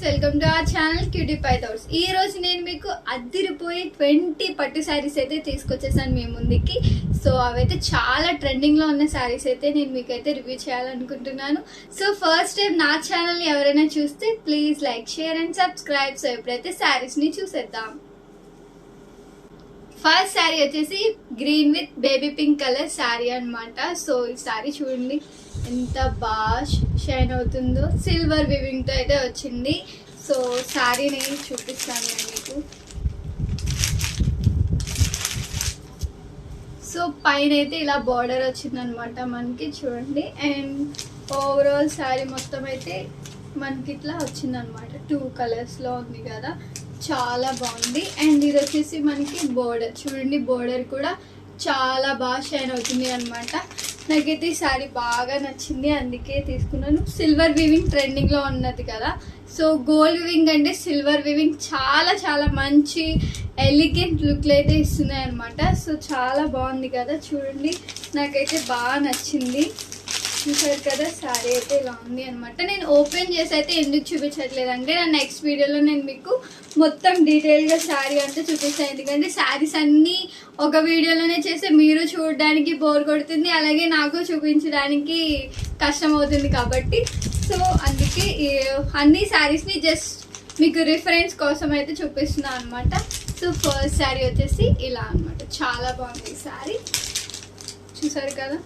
Friends welcome to our channel cutie pie thoughts ఈ రోజు నేను మీకు అద్దిరిపోయి ట్వంటీ పట్టు శారీస్ అయితే తీసుకొచ్చేసాను మీ ముందుకి. సో అవైతే చాలా ట్రెండింగ్లో ఉన్న శారీస్ అయితే నేను మీకు అయితే రివ్యూ చేయాలనుకుంటున్నాను. సో ఫస్ట్ టైం నా ఛానల్ని ఎవరైనా చూస్తే please like share and subscribe so ఎప్పుడైతే శారీస్ని చూసేద్దాం. ఫస్ట్ శారీ వచ్చేసి green with baby pink colour sari అనమాట సో ఈ శారీ చూడండి. ఎంత బాగా షైన్ అవుతుందో. సిల్వర్ వివింగ్తో అయితే వచ్చింది. సో శారీని చూపిస్తాను నేను మీకు. సో పైన అయితే ఇలా బార్డర్ వచ్చిందనమాట మనకి చూడండి. అండ్ ఓవరాల్ శారీ మొత్తం అయితే మనకి ఇట్లా వచ్చిందనమాట. టూ కలర్స్లో ఉంది కదా. చాలా బాగుంది. అండ్ ఇది వచ్చేసి మనకి బోర్డర్ చూడండి బోర్డర్ కూడా చాలా బాగా షైన్ అవుతుంది అనమాట. నాకైతే ఈ శారీ బాగా నచ్చింది అందుకే తీసుకున్నాను. సిల్వర్ వివింగ్ ట్రెండింగ్లో ఉన్నది కదా. సో గోల్డ్ వివింగ్ అంటే సిల్వర్ వివింగ్ చాలా చాలా మంచి ఎలిగెంట్ లుక్లు అయితే ఇస్తున్నాయి అనమాట సో చాలా బాగుంది కదా. చూడండి. నాకైతే బాగా నచ్చింది. చూసారు కదా సారీ అయితే ఇలా ఉంది అనమాట నేను ఓపెన్ చేసి అయితే ఎందుకు చూపించట్లేదు అంటే నా నెక్స్ట్ వీడియోలో నేను మీకు మొత్తం డీటెయిల్గా శారీ అంతా చూపిస్తాను. ఎందుకంటే శారీస్ అన్నీ ఒక వీడియోలోనే చేస్తే మీరు చూడడానికి బోర్ కొడుతుంది. అలాగే నాకు చూపించడానికి కష్టం అవుతుంది కాబట్టి. సో అందుకే అన్ని శారీస్ని జస్ట్ మీకు రిఫరెన్స్ కోసం అయితే చూపిస్తున్నాను అనమాట సో ఫస్ట్ శారీ వచ్చేసి ఇలా అన్నమాట. చాలా బాగుంది ఈ శారీ చూసారు కదా?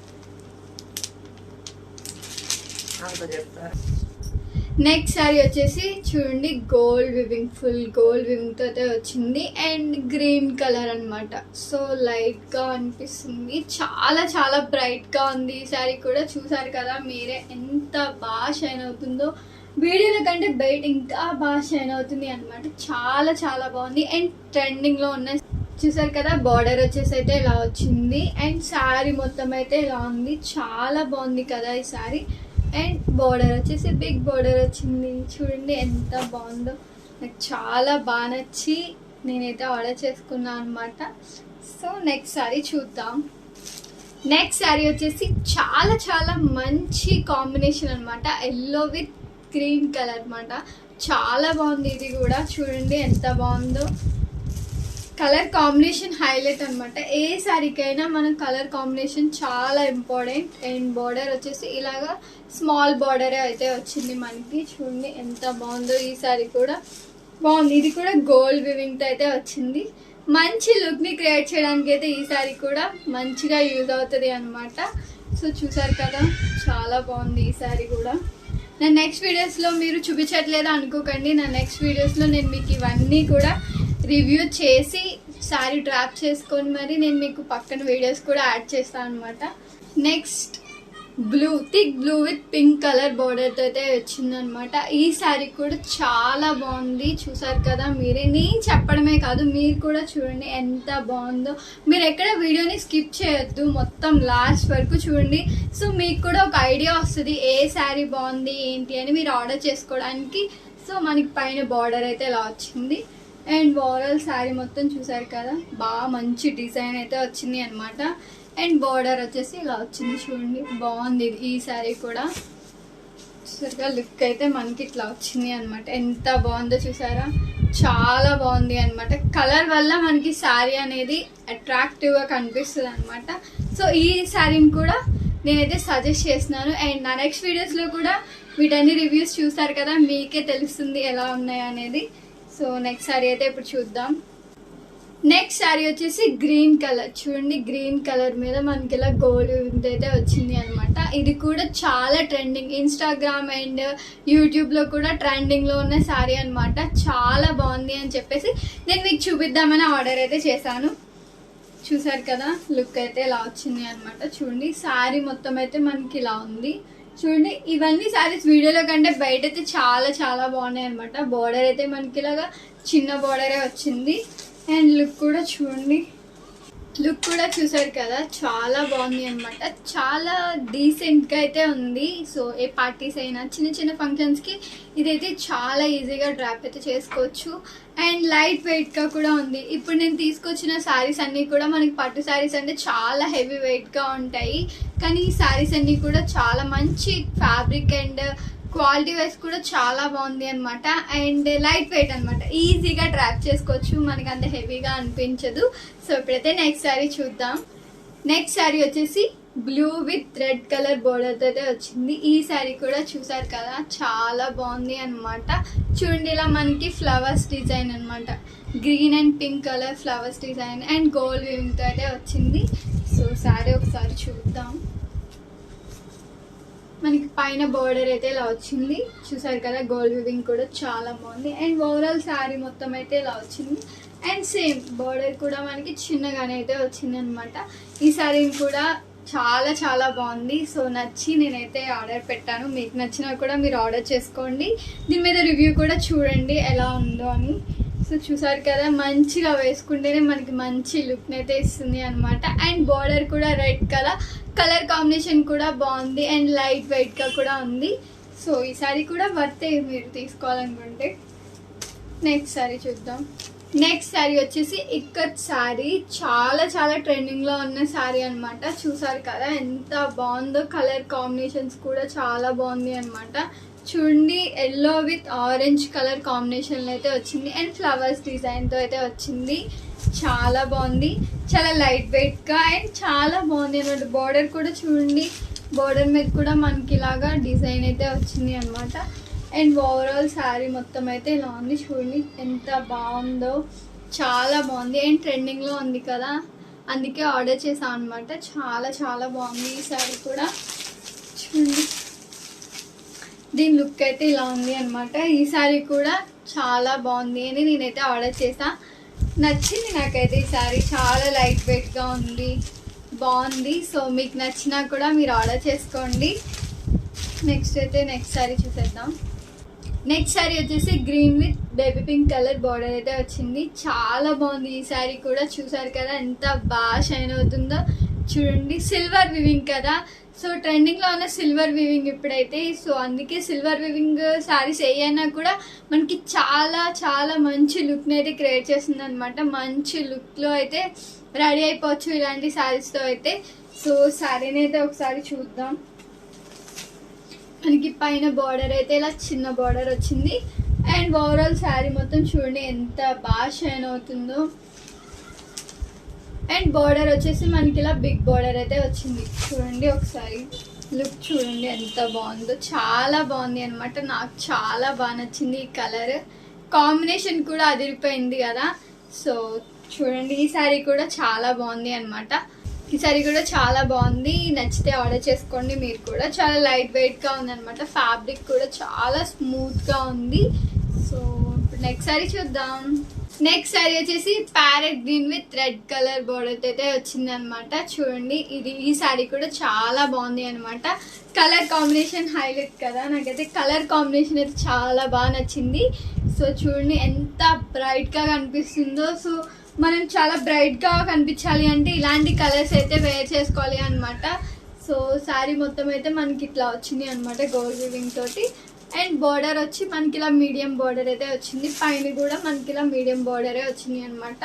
నెక్స్ట్ శారీ వచ్చేసి చూడండి గోల్డ్ వివింగ్ ఫుల్ గోల్డ్ వివింగ్తో అయితే వచ్చింది అండ్ గ్రీన్ కలర్ అనమాట సో లైట్గా అనిపిస్తుంది. చాలా చాలా బ్రైట్గా ఉంది ఈ శారీ కూడా. చూసారు కదా మీరే ఎంత బాగా షైన్ అవుతుందో. వీడియోలో కంటే బయట ఇంకా బాగా షైన్ అవుతుంది అన్నమాట. చాలా చాలా బాగుంది. అండ్ ట్రెండింగ్లో ఉన్న చూసారు కదా బార్డర్ వచ్చేసి అయితే ఇలా వచ్చింది. అండ్ శారీ మొత్తం అయితే ఇలా ఉంది. చాలా బాగుంది కదా ఈ శారీ అండ్ బార్డర్ వచ్చేసి బిగ్ బార్డర్ వచ్చింది. చూడండి ఎంత బాగుందో. నాకు చాలా బాగా నచ్చి నేనైతే ఆర్డర్ చేసుకున్నాను అనమాట సో నెక్స్ట్ సారీ చూద్దాం. నెక్స్ట్ శారీ వచ్చేసి చాలా చాలా మంచి కాంబినేషన్ అనమాట ఎల్లో విత్ గ్రీన్ కలర్ అనమాట చాలా బాగుంది ఇది కూడా. చూడండి ఎంత బాగుందో. కలర్ కాంబినేషన్ హైలైట్ అనమాట ఏ శారీకైనా మనం కలర్ కాంబినేషన్ చాలా ఇంపార్టెంట్. అండ్ బార్డర్ వచ్చేసి ఇలాగా స్మాల్ బార్డరే అయితే వచ్చింది మనకి. చూడండి ఎంత బాగుందో ఈ శారీ కూడా. బాగుంది. ఇది కూడా గోల్డ్ వివింగ్తో అయితే వచ్చింది. మంచి లుక్ని క్రియేట్ చేయడానికి అయితే ఈ శారీ కూడా మంచిగా యూజ్ అవుతుంది అనమాట సో చూసారు కదా చాలా బాగుంది ఈ శారీ కూడా. నా నెక్స్ట్ వీడియోస్లో మీరు చూపించట్లేదు అనుకోకండి. నా నెక్స్ట్ వీడియోస్లో నేను మీకు ఇవన్నీ కూడా రివ్యూ చేసి శారీ ట్రాప్ చేసుకొని మరి నేను మీకు పక్కన వీడియోస్ కూడా యాడ్ చేస్తాను అనమాట next blue thick blue with pink colour బార్డర్తో అయితే వచ్చిందనమాట ఈ శారీ కూడా చాలా బాగుంది. చూసారు కదా మీరే. నేను చెప్పడమే కాదు మీరు కూడా చూడండి ఎంత బాగుందో. మీరు ఎక్కడ వీడియోని స్కిప్ చేయొద్దు. మొత్తం లాస్ట్ వరకు చూడండి. సో మీకు కూడా ఒక ఐడియా వస్తుంది ఏ శారీ బాగుంది ఏంటి అని మీరు ఆర్డర్ చేసుకోవడానికి. సో మనకి పైన బార్డర్ అయితే ఇలా వచ్చింది? అండ్ ఓవరాల్ శారీ మొత్తం చూసారు కదా? బాగా మంచి డిజైన్ అయితే వచ్చింది అనమాట అండ్ బార్డర్ వచ్చేసి ఇలా వచ్చింది చూడండి. బాగుంది ఈ శారీ కూడా. చూసారుగా లుక్ అయితే మనకి ఇట్లా వచ్చింది అనమాట ఎంత బాగుందో చూసారా? చాలా బాగుంది అనమాట కలర్ వల్ల మనకి శారీ అనేది అట్రాక్టివ్గా కనిపిస్తుంది అనమాట సో ఈ శారీని కూడా నేనైతే సజెస్ట్ చేస్తున్నాను. అండ్ నా నెక్స్ట్ వీడియోస్లో కూడా వీటన్ని రివ్యూస్ చూసారు కదా మీకే తెలుస్తుంది ఎలా ఉన్నాయి అనేది. సో నెక్స్ట్ శారీ అయితే ఇప్పుడు చూద్దాం. నెక్స్ట్ శారీ వచ్చేసి గ్రీన్ కలర్ చూడండి గ్రీన్ కలర్ మీద మనకి ఇలా గోల్డ్ అయితే వచ్చింది అనమాట ఇది కూడా చాలా ట్రెండింగ్ ఇన్స్టాగ్రామ్ అండ్ యూట్యూబ్లో కూడా ట్రెండింగ్లో ఉన్న శారీ అనమాట చాలా బాగుంది అని చెప్పేసి నేను మీకు చూపిద్దామని ఆర్డర్ అయితే చేశాను. చూసారు కదా? లుక్ అయితే ఇలా వచ్చింది అనమాట చూడండి శారీ మొత్తం అయితే మనకి ఇలా ఉంది. చూడండి ఇవన్నీ శారీస్ వీడియోలో కంటే బయట అయితే చాలా చాలా బాగున్నాయి అనమాట బార్డర్ అయితే మనకి ఇలాగా చిన్న బార్డరే వచ్చింది. అండ్ లుక్ కూడా చూడండి. లుక్ కూడా చూసారు కదా చాలా బాగుంది అనమాట చాలా డీసెంట్గా అయితే ఉంది. సో ఏ పార్టీస్ అయినా చిన్న చిన్న ఫంక్షన్స్కి ఇదైతే చాలా ఈజీగా డ్రాప్ అయితే చేసుకోవచ్చు. అండ్ లైట్ వెయిట్గా కూడా ఉంది. ఇప్పుడు నేను తీసుకొచ్చిన శారీస్ అన్నీ కూడా మనకి పట్టు శారీస్ అంటే చాలా హెవీ వెయిట్గా ఉంటాయి. కానీ ఈ శారీస్ అన్నీ కూడా చాలా మంచి ఫ్యాబ్రిక్ అండ్ క్వాలిటీ వైజ్ కూడా చాలా బాగుంది అనమాట అండ్ లైట్ వెయిట్ అనమాట ఈజీగా ట్రాప్ చేసుకోవచ్చు. మనకి అంత హెవీగా అనిపించదు. సో ఇప్పుడైతే నెక్స్ట్ శారీ చూద్దాం. నెక్స్ట్ శారీ వచ్చేసి blue with red colour border అయితే వచ్చింది. ఈ శారీ కూడా చూసారు కదా? చాలా బాగుంది అనమాట చూడండి ఇలా మనకి ఫ్లవర్స్ డిజైన్ అనమాట green and pink colour flowers design and gold వివింగ్తో అయితే వచ్చింది. సో శారీ ఒకసారి చూద్దాం. మనకి పైన బోర్డర్ అయితే ఇలా వచ్చింది. చూసారు కదా గోల్డ్ వివింగ్ కూడా చాలా బాగుంది. అండ్ ఓవరాల్ శారీ మొత్తం అయితే ఇలా వచ్చింది. అండ్ సేమ్ బార్డర్ కూడా మనకి చిన్నగానే అయితే వచ్చింది అనమాట ఈ శారీని కూడా చాలా చాలా బాగుంది. సో నచ్చి నేనైతే ఆర్డర్ పెట్టాను. మీకు నచ్చినా కూడా మీరు ఆర్డర్ చేసుకోండి. దీని మీద రివ్యూ కూడా చూడండి ఎలా ఉందో అని. చూసారు కదా మంచిగా వేసుకుంటేనే మనకి మంచి లుక్ అయితే ఇస్తుంది అనమాట అండ్ బార్డర్ కూడా రెడ్ కలర్ కలర్ కాంబినేషన్ కూడా బాగుంది అండ్ లైట్ వెయిట్గా కూడా ఉంది. సో ఈ సారీ కూడా వర్తే మీరు తీసుకోవాలనుకుంటే. నెక్స్ట్ సారీ చూద్దాం. నెక్స్ట్ శారీ వచ్చేసి ఇక్కత్ శారీ చాలా చాలా ట్రెండింగ్లో ఉన్న శారీ అన్నమాట. చూసారు కదా ఎంత బాగుందో కలర్ కాంబినేషన్స్ కూడా చాలా బాగుంది అనమాట చూడండి ఎల్లో విత్ ఆరెంజ్ కలర్ కాంబినేషన్లో అయితే వచ్చింది. అండ్ ఫ్లవర్స్ డిజైన్తో అయితే వచ్చింది. చాలా బాగుంది. చాలా లైట్ వెయిట్గా అండ్ చాలా బాగుంది అనమాట బార్డర్ కూడా చూడండి. బార్డర్ మీద కూడా మనకి ఇలాగా డిజైన్ అయితే వచ్చింది అనమాట అండ్ ఓవరాల్ శారీ మొత్తం అయితే ఇలా ఉంది చూడండి. ఎంత బాగుందో చాలా బాగుంది. అండ్ ట్రెండింగ్లో ఉంది కదా. అందుకే ఆర్డర్ చేసాను అనమాట చాలా చాలా బాగుంది ఈ శారీ కూడా. చూడండి. దీని లుక్ అయితే ఇలా ఉంది అనమాట ఈ శారీ కూడా చాలా బాగుంది అని నేనైతే ఆర్డర్ చేసా నచ్చింది నాకైతే ఈ శారీ చాలా లైట్ వెయిట్గా ఉంది. బాగుంది. సో మీకు నచ్చినా కూడా మీరు ఆర్డర్ చేసుకోండి. నెక్స్ట్ అయితే నెక్స్ట్ శారీ చూసేద్దాం. నెక్స్ట్ శారీ వచ్చేసి green with baby pink colour border అయితే వచ్చింది. చాలా బాగుంది ఈ శారీ కూడా. చూసారు కదా ఎంత బాగా షైన్ అవుతుందో. చూడండి సిల్వర్ వివింగ్ కదా. సో ట్రెండింగ్లో ఉన్న సిల్వర్ వివింగ్ ఇప్పుడైతే. సో అందుకే సిల్వర్ వివింగ్ శారీస్ ఏయైనా కూడా మనకి చాలా చాలా మంచి లుక్ని అయితే క్రియేట్ చేస్తుంది అనమాట మంచి లుక్లో అయితే రెడీ అయిపోవచ్చు ఇలాంటి శారీస్తో అయితే. సో శారీని అయితే ఒకసారి చూద్దాం. మనకి పైన బార్డర్ అయితే ఇలా చిన్న బార్డర్ వచ్చింది. అండ్ ఓవరాల్ శారీ మొత్తం చూడండి ఎంత బాగా షైన్ అవుతుందో. అండ్ బార్డర్ వచ్చేసి మనకి ఇలా బిగ్ బార్డర్ అయితే వచ్చింది. చూడండి ఒకసారి. లుక్ చూడండి ఎంత బాగుందో. చాలా బాగుంది అనమాట నాకు చాలా బాగా నచ్చింది ఈ కలర్ కాంబినేషన్ కూడా అదిరిపోయింది కదా. సో చూడండి ఈ శారీ కూడా చాలా బాగుంది అనమాట ఈ సారీ కూడా చాలా బాగుంది. నచ్చితే ఆర్డర్ చేసుకోండి. మీరు కూడా చాలా లైట్ వెయిట్గా ఉంది అనమాట ఫ్యాబ్రిక్ కూడా చాలా స్మూత్గా ఉంది. సో ఇప్పుడు నెక్స్ట్ సారీ చూద్దాం. నెక్స్ట్ సారీ వచ్చేసి parrot green with red colour border అయితే వచ్చింది అనమాట చూడండి ఇది ఈ సారీ కూడా చాలా బాగుంది అనమాట కలర్ కాంబినేషన్ హైలైట్ కదా. నాకైతే కలర్ కాంబినేషన్ అయితే చాలా బాగా నచ్చింది. సో చూడండి ఎంత బ్రైట్గా కనిపిస్తుందో. సో మనం చాలా బ్రైట్గా కనిపించాలి అంటే ఇలాంటి కలర్స్ అయితే వేర్ చేసుకోవాలి అనమాట సో శారీ మొత్తం అయితే మనకి ఇట్లా వచ్చింది అనమాట గోల్డ్ వివింగ్ తోటి. అండ్ బార్డర్ వచ్చి మనకి ఇలా మీడియం బార్డర్ అయితే వచ్చింది. పైన కూడా మనకి ఇలా మీడియం బార్డరే వచ్చింది అనమాట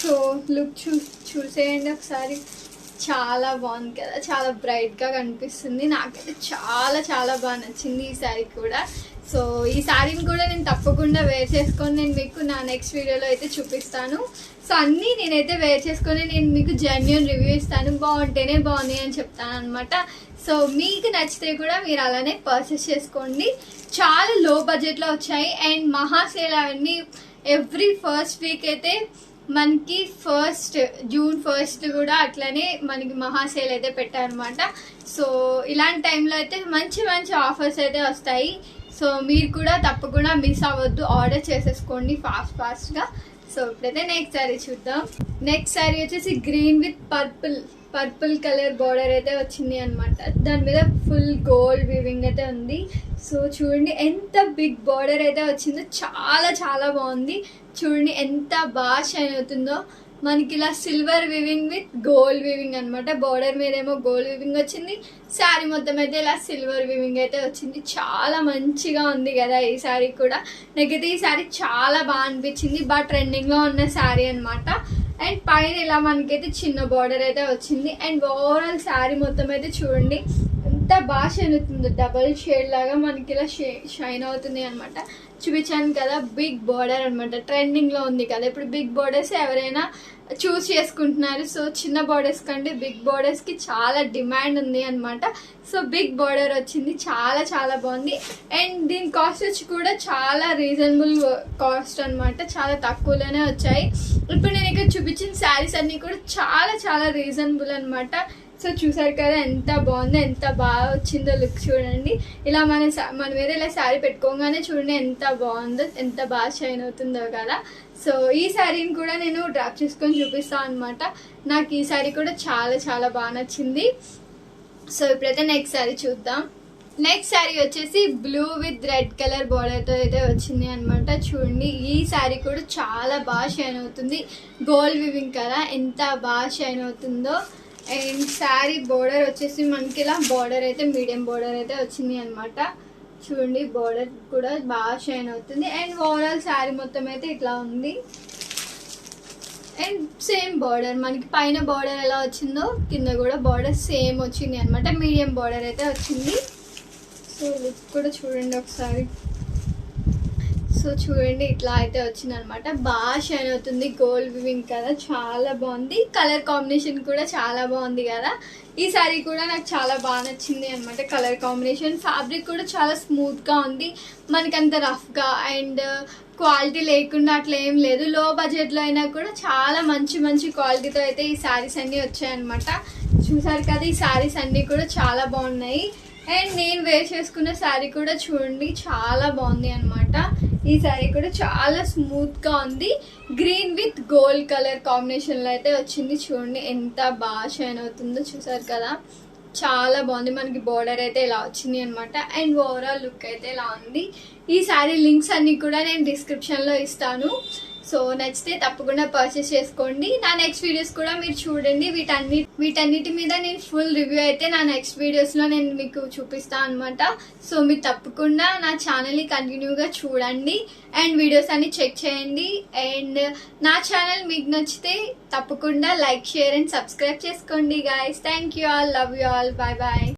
సో లుక్ చూ చూసేయండి ఒకసారి. చాలా బాగుంది కదా. చాలా బ్రైట్గా కనిపిస్తుంది. నాకైతే చాలా చాలా బాగా నచ్చింది ఈ శారీ కూడా. సో ఈ శారీని కూడా నేను తప్పకుండా వేర్ చేసుకొని నేను మీకు నా నెక్స్ట్ వీడియోలో అయితే చూపిస్తాను. సో అన్నీ నేనైతే వేర్ చేసుకొని నేను మీకు జెన్యున్ రివ్యూ ఇస్తాను. బాగుంటేనే బాగుంది అని చెప్తాను అనమాట సో మీకు నచ్చితే కూడా మీరు అలానే పర్చేస్ చేసుకోండి. చాలా లో బడ్జెట్లో వచ్చాయి. అండ్ మహా సేల్ అవన్నీ ఎవ్రీ ఫస్ట్ వీక్ అయితే మనకి ఫస్ట్ జూన్ ఫస్ట్ కూడా అట్లనే మనకి మహా సేల్ అయితే పెట్టారనమాట సో ఇలాంటి టైంలో అయితే మంచి మంచి ఆఫర్స్ అయితే వస్తాయి. సో మీరు కూడా తప్పకుండా మిస్ అవ్వద్దు. ఆర్డర్ చేసేసుకోండి ఫాస్ట్ ఫాస్ట్గా సో ఇప్పుడైతే నెక్స్ట్ శారీ చూద్దాం. నెక్స్ట్ శారీ వచ్చేసి green with purple purple colour border అయితే వచ్చింది అనమాట దాని మీద ఫుల్ గోల్డ్ వీవింగ్ అయితే ఉంది. సో చూడండి ఎంత బిగ్ బార్డర్ అయితే వచ్చిందో చాలా చాలా బాగుంది. చూడండి ఎంత బాగా షైన్ అవుతుందో. మనకి ఇలా silver weaving with gold weaving అనమాట బార్డర్ మీద ఏమో గోల్డ్ వివింగ్ వచ్చింది. శారీ మొత్తం అయితే ఇలా సిల్వర్ వివింగ్ అయితే వచ్చింది. చాలా మంచిగా ఉంది కదా ఈ శారీ కూడా. నాకైతే ఈ శారీ చాలా బాగా అనిపించింది. బాగా ట్రెండింగ్లో ఉన్న శారీ అనమాట అండ్ పైన ఇలా మనకైతే చిన్న బార్డర్ అయితే వచ్చింది. అండ్ ఓవరాల్ శారీ మొత్తం అయితే చూడండి. అంతా బాగా షైన్ అవుతుంది. డబల్ షేడ్ లాగా మనకి ఇలా షైన్ అవుతుంది అనమాట చూపించాను కదా బిగ్ బార్డర్ అనమాట ట్రెండింగ్లో ఉంది కదా. ఇప్పుడు బిగ్ బార్డర్స్ ఎవరైనా చూస్ చేసుకుంటున్నారు. సో చిన్న బార్డర్స్ కంటే బిగ్ బార్డర్స్కి చాలా డిమాండ్ ఉంది అనమాట సో బిగ్ బార్డర్ వచ్చింది. చాలా చాలా బాగుంది. అండ్ దీని కాస్ట్ వచ్చి కూడా చాలా రీజనబుల్ కాస్ట్ అనమాట చాలా తక్కువలోనే వచ్చాయి. ఇప్పుడు నేను ఇక్కడ చూపించిన శారీస్ అన్నీ కూడా చాలా చాలా రీజనబుల్ అనమాట సో చూసారు కదా ఎంత బాగుందో ఎంత బాగా వచ్చిందో లుక్ చూడండి. ఇలా మన మన మీద ఇలా శారీ పెట్టుకోగానే చూడండి ఎంత బాగుందో ఎంత బాగా షైన్ అవుతుందో కదా. సో ఈ శారీని కూడా నేను డ్రాప్ చేసుకొని చూపిస్తాను అనమాట నాకు ఈ శారీ కూడా చాలా చాలా బాగా నచ్చింది. సో ఇప్పుడైతే నెక్స్ట్ శారీ చూద్దాం. నెక్స్ట్ శారీ వచ్చేసి బ్లూ విత్ రెడ్ కలర్ బార్డర్తో అయితే వచ్చింది అనమాట చూడండి ఈ శారీ కూడా చాలా బాగా షైన్ అవుతుంది. గోల్డ్ వివింగ్ కదా ఎంత బాగా షైన్ అవుతుందో. అండ్ శారీ బోర్డర్ వచ్చేసి మనకి ఇలా బోర్డర్ అయితే మీడియం బోర్డర్ అయితే వచ్చింది అనమాట చూడండి బోర్డర్ కూడా బాగా షైన్ అవుతుంది. అండ్ ఓవరాల్ శారీ మొత్తం అయితే ఇట్లా ఉంది. అండ్ సేమ్ బార్డర్ మనకి పైన బార్డర్ ఎలా వచ్చిందో కింద కూడా బార్డర్ సేమ్ వచ్చింది అనమాట మీడియం బార్డర్ అయితే వచ్చింది. సో లుక్ కూడా చూడండి ఒకసారి. సో చూడండి ఇట్లా అయితే వచ్చింది అనమాట బాగా షైన్ అవుతుంది గోల్డ్ వివింగ్ కదా చాలా బాగుంది. కలర్ కాంబినేషన్ కూడా చాలా బాగుంది కదా. ఈ సారీ కూడా నాకు చాలా బాగా నచ్చింది అనమాట కలర్ కాంబినేషన్. ఫ్యాబ్రిక్ కూడా చాలా స్మూత్గా ఉంది మనకంత రఫ్గా అండ్ క్వాలిటీ లేకుండా అట్లా ఏం లేదు. లో బడ్జెట్లో అయినా కూడా చాలా మంచి మంచి క్వాలిటీతో అయితే ఈ శారీస్ అన్ని వచ్చాయన్నమాట. చూసారు కదా ఈ శారీస్ అన్ని కూడా చాలా బాగున్నాయి. అండ్ నేను వేర్ చేసుకున్న శారీ కూడా చూడండి చాలా బాగుంది అనమాట ఈ శారీ కూడా చాలా స్మూత్గా ఉంది. గ్రీన్ విత్ గోల్డ్ కలర్ కాంబినేషన్లో అయితే వచ్చింది. చూడండి ఎంత బాగా షైన్ అవుతుందో చూసారు కదా. చాలా బాగుంది. మనకి బోర్డర్ అయితే ఇలా వచ్చింది అనమాట అండ్ ఓవరాల్ లుక్ అయితే ఇలా ఉంది. ఈ శారీ లింక్స్ అన్నీ కూడా నేను డిస్క్రిప్షన్లో ఇస్తాను. సో నచ్చితే తప్పకుండా పర్చేస్ చేసుకోండి. నా నెక్స్ట్ వీడియోస్ కూడా మీరు చూడండి. వీటన్ని వీటన్నిటి మీద నేను ఫుల్ రివ్యూ అయితే నా నెక్స్ట్ వీడియోస్లో నేను మీకు చూపిస్తాను అనమాట సో మీరు తప్పకుండా నా ఛానల్ని కంటిన్యూగా చూడండి. అండ్ వీడియోస్ అన్ని చెక్ చేయండి. అండ్ నా ఛానల్ మీకు నచ్చితే తప్పకుండా లైక్ షేర్ అండ్ సబ్స్క్రైబ్ చేసుకోండి guys thank you all love you all bye bye